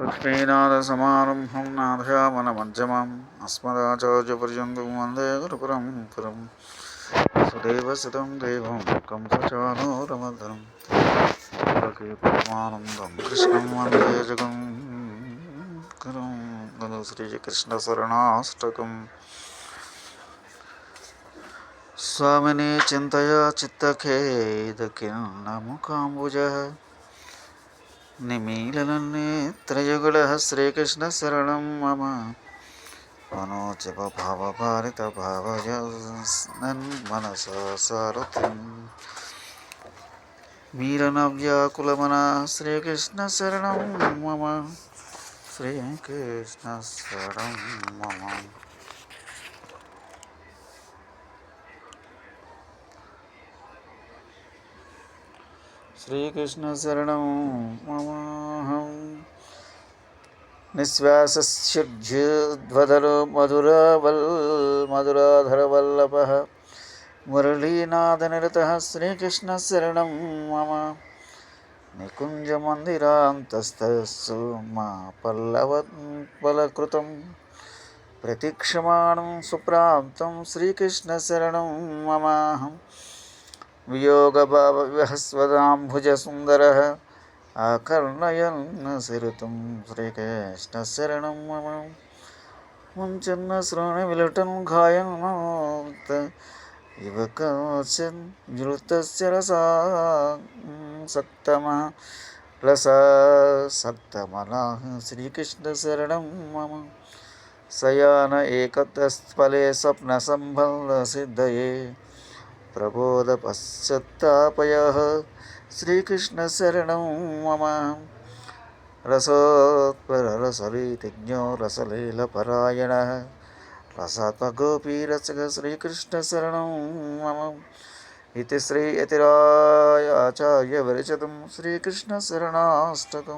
लक्ष्मीनाथसमारम्भं नाथयामनमध्यमम् अस्मदाचार्यपर्यन्तं वंदे गुरुपुरं पुरं सुदेवसुतं देवं कंसचानोरमधनं लोके परमानन्दं कृष्णं वंदे जगं गुरुं। गुरु श्रीकृष्णशरणाष्टकम्। चिन्तया निमीलनन्नेत्रयुगलः श्रीकृष्णशरणं मम मनोजपभावभारितभावजन्मनसा सारथिम् मीलनव्याकुलमना श्रीकृष्णशरणं मम। श्रीकृष्णशरणं मम। శ్రీకృష్ణ శరణం మమాహం నిశ్వాసస్యుజ్యుధ్వదరు మధురావల్ మధురాధరవల్లభ మురళీనాథనిరత శ్రీకృష్ణ శరణం మమ. నికుంజమందిరాంతస్తస్సు మా పల్లవత్పలకృతం. ప్రతిక్షమాణం సుప్రాంతం శ్రీకృష్ణ శరణం మమాహం. वियोगभावविहस्वदाम्भुजसुन्दरः आकर्णयन् सिरुतं श्रीकृष्णशरणं मम मुञ्चन्न श्रोणविलटं घायन् इव कश्चन निवृत्तस्य रसा सक्तमः रसासक्तमनः श्रीकृष्णशरणं मम। शयान एकतस्फले स्वप्नसम्बन्धसिद्धये प्रबोधपश्चात्तापयः श्रीकृष्णशरणं मम। रसोत्पररसरीतिज्ञो रसलीलपरायणः। रसात्मगोपीरसः श्रीकृष्णशरणं मम। इति श्री यतिरायाचार्यविरचितं श्रीकृष्णशरणाष्टकम्।